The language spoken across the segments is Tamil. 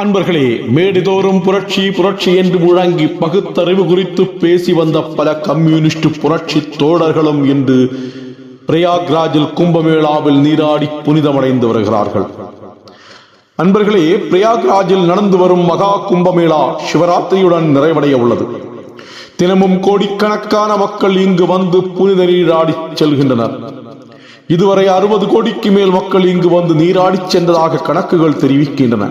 அன்பர்களே மேடுதோறும் புரட்சி புரட்சி என்று முழங்கி பகுத்தறிவு குறித்து பேசி வந்த பல கம்யூனிஸ்ட் புரட்சி தோழர்களும் இன்று பிரயாக்ராஜில் கும்பமேளாவில் நீராடி புனிதமடைந்து வருகிறார்கள். அன்பர்களே பிரயாக்ராஜில் நடந்து வரும் மகா கும்பமேளா சிவராத்திரியுடன் நிறைவடைய உள்ளது. தினமும் கோடிக்கணக்கான மக்கள் இங்கு வந்து புனித நீராடி செல்கின்றனர். இதுவரை அறுபது கோடிக்கு மேல் மக்கள் இங்கு வந்து நீராடி சென்றதாக கணக்குகள் தெரிவிக்கின்றன.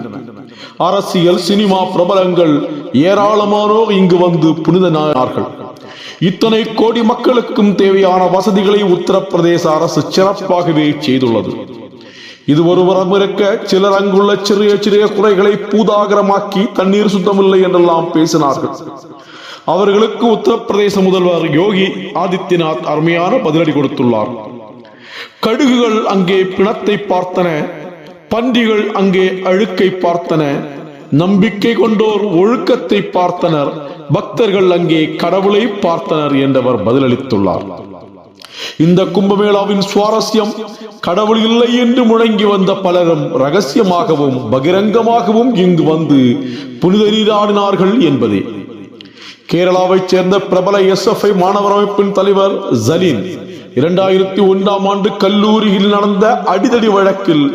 அரசியல் சினிமா பிரபலங்கள் ஏராளமானோர் இங்கு வந்து புனிதனார்கள் இத்தனை கோடி மக்களுக்கும் தேவையான வசதிகளை உத்தரப்பிரதேச அரசு சிறப்பாகவே செய்துள்ளது. இது ஒருவரம் இருக்க சிலர் அங்குள்ள சிறிய சிறிய குறைகளை பூதாகரமாக்கி தண்ணீர் சுத்தமில்லை என்றெல்லாம் பேசினார்கள். அவர்களுக்கு உத்தரப்பிரதேச முதல்வர் யோகி ஆதித்யநாத் அருமையான பதிலடி கொடுத்துள்ளார். கடுகுகள் அங்கே பிணத்தை பார்த்தன. பன்றிகள் அங்கே அழுக்கை பார்த்தன. நம்பிக்கை கொண்டோர் ஒழுக்கத்தை பார்த்தனர். பக்தர்கள் அங்கே கடவுளை பார்த்தனர் என்றவர் பதிலளித்துள்ளார். இந்த கும்பமேளாவின் சுவாரஸ்யம் கடவுள் இல்லை என்று முழங்கி வந்த பலரும் ரகசியமாகவும் பகிரங்கமாகவும் இங்கு வந்து புனித நீராடினார்கள் என்பதே. கேரளாவைச் சேர்ந்த பிரபல எஸ்எஃப்ஐ மாணவர் அமைப்பின் தலைவர் ஜலீன் இரண்டாயிரத்தி ஒன்றாம் ஆண்டு கல்லூரியில் நடந்த அடிதடி வழக்கில்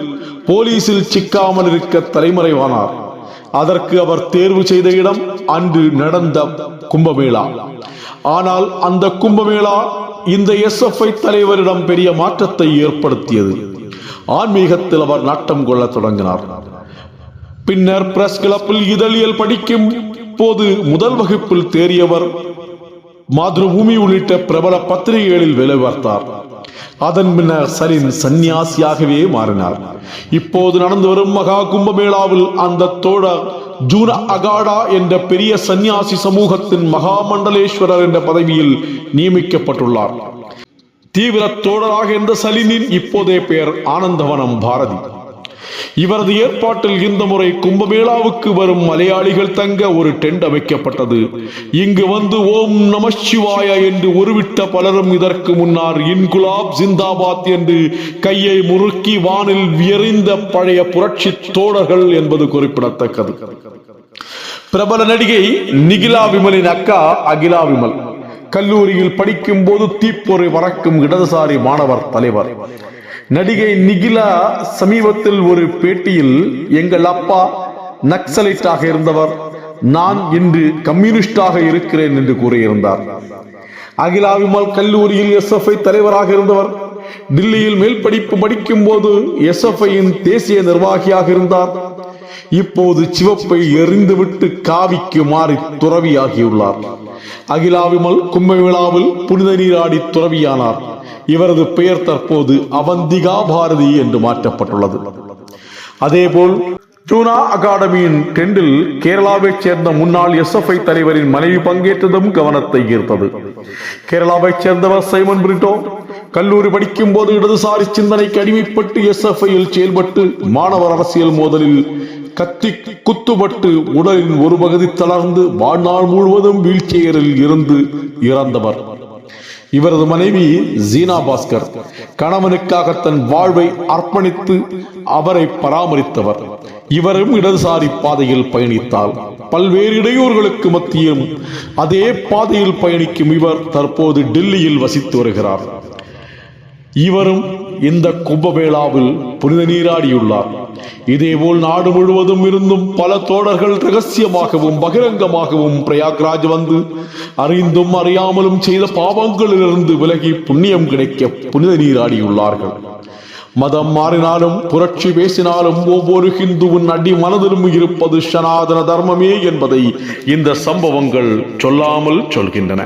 போலீசில் சிக்காமல் இருக்க தலைமறைவானார். அதற்கு அவர் தேர்வு செய்த இடம் அன்று நடந்த கும்பமேளா. ஆனால் அந்த கும்பமேளா இந்த எஸ்எஃப்ஐ தலைவரிடம் பெரிய மாற்றத்தை ஏற்படுத்தியது. ஆன்மீகத்தில் அவர் நாட்டம் கொள்ள தொடங்கினார். பின்னர் பிரஸ் கிளப்பில் இதழியல் படிக்கும் போது முதல் வகுப்பில் தேறியவர் மாத்ருபூமி உள்ளிட்ட பிரபல பத்திரிகைகளில் வேலை பார்த்தார். அதன் பின்னர் சலின் சந்நியாசியாகவே மாறினார். இப்போது நடந்து வரும் மகா கும்பமேளாவில் அந்த தோழர் ஜூன அகாடா என்ற பெரிய சந்நியாசி சமூகத்தின் மகாமண்டலேஸ்வரர் என்ற பதவியில் நியமிக்கப்பட்டுள்ளார். தீவிர தோழராக இருந்த சலினின் இப்போதைய பெயர் ஆனந்தவனம் பாரதி. இவரது ஏற்பாட்டில் இந்த முறை கும்பமேளாவுக்கு வரும் மலையாளிகள் தங்க ஒரு டென்ட் அமைக்கப்பட்டது. இங்கு வந்து ஓம் நம சிவாய என்று உருவிட்ட பலரும் இதற்கு முன்னால் இன்குலாப் ஜிந்தாபாத் என்று கையை முறுக்கி வானில் வியறிந்த பழைய புரட்சி தோழர்கள் என்பது குறிப்பிடத்தக்கது. பிரபல நடிகை நிகிலா விமலின் அக்கா அகிலா விமல். கல்லூரியில் படிக்கும் போது தீப்பொறை வறக்கும் இடதுசாரி மாணவர் தலைவர். நடிகை நிகிலா சமீபத்தில் ஒரு பேட்டியில் எங்கள் அப்பா நக்சலைட்டாக இருந்தவர். நான் இன்று கம்யூனிஸ்டாக இருக்கிறேன் என்று கூறியிருந்தார். அகிலா விமல் கல்லூரியில் எஸ்எஃப்ஐ தலைவராக இருந்தவர். டில்லியில் மேல் படிப்பு படிக்கும் போது எஸ்எஃப்ஐயின் தேசிய நிர்வாகியாக இருந்தார். இப்போது சிவப்பை எறிந்துவிட்டு காவிக்கு மாறி துறவியாகியுள்ளார். அகிலாவிமல் கும்பவிழாவில் புனித நீராடி துறவியானார். இவரது பெயர் தற்போது அவந்திகா பாரதி என்று மாற்றப்பட்டுள்ளது. அதேபோல் ஜூனா அகாடமியின் டெண்டில் கேரளாவைச் சேர்ந்த முன்னாள் எஸ்எஃப்ஐ தலைவரின் மனைவி பங்கேற்றதும் கவனத்தை ஈர்த்தது. கேரளாவைச் சேர்ந்தவர் சைமன் பிரிட்டோ கல்லூரி படிக்கும் போது இடதுசாரி சிந்தனைக்கு அடிமைப்பட்டு எஸ்எஃப்ஐயில் செயல்பட்டு மாணவர் அரசியல் மோதலில் கத்தி குத்துப்பட்டு உடலின் ஒரு பகுதி தளர்ந்து வாழ்நாள் முழுவதும் வீழ்ச்சியரில் இருந்து இறந்தவர். இவரது மனைவி ஜீனா பாஸ்கர் கணவனுக்காக தன் வாழ்வை அர்ப்பணித்து அவரை பராமரித்தவர். இவரும் இடதுசாரி பாதையில் பயணித்தார் பல்வேறு இடையூறுகளுக்கு மத்தியும் அதே பாதையில் பயணிக்கும் இவர் தற்போது டெல்லியில் வசித்து வருகிறார். இவரும் இந்த கும்பமேளாவில் புனித நீராடியுள்ளார். இதேபோல் நாடு முழுவதும் இருந்தும் பல தோழர்கள் ரகசியமாகவும் பகிரங்கமாகவும் பிரயாக்ராஜ் வந்து அறிந்தும் அறியாமலும் செய்த பாவங்களிலிருந்து விலகி புண்ணியம் கிடைக்க புனித நீராடியுள்ளார்கள். மதம் மாறினாலும் புரட்சி பேசினாலும் ஒவ்வொரு ஹிந்துவின் அடி மனதிலும் இருப்பது சனாதன தர்மமே என்பதை இந்த சம்பவங்கள் சொல்லாமல் சொல்கின்றன.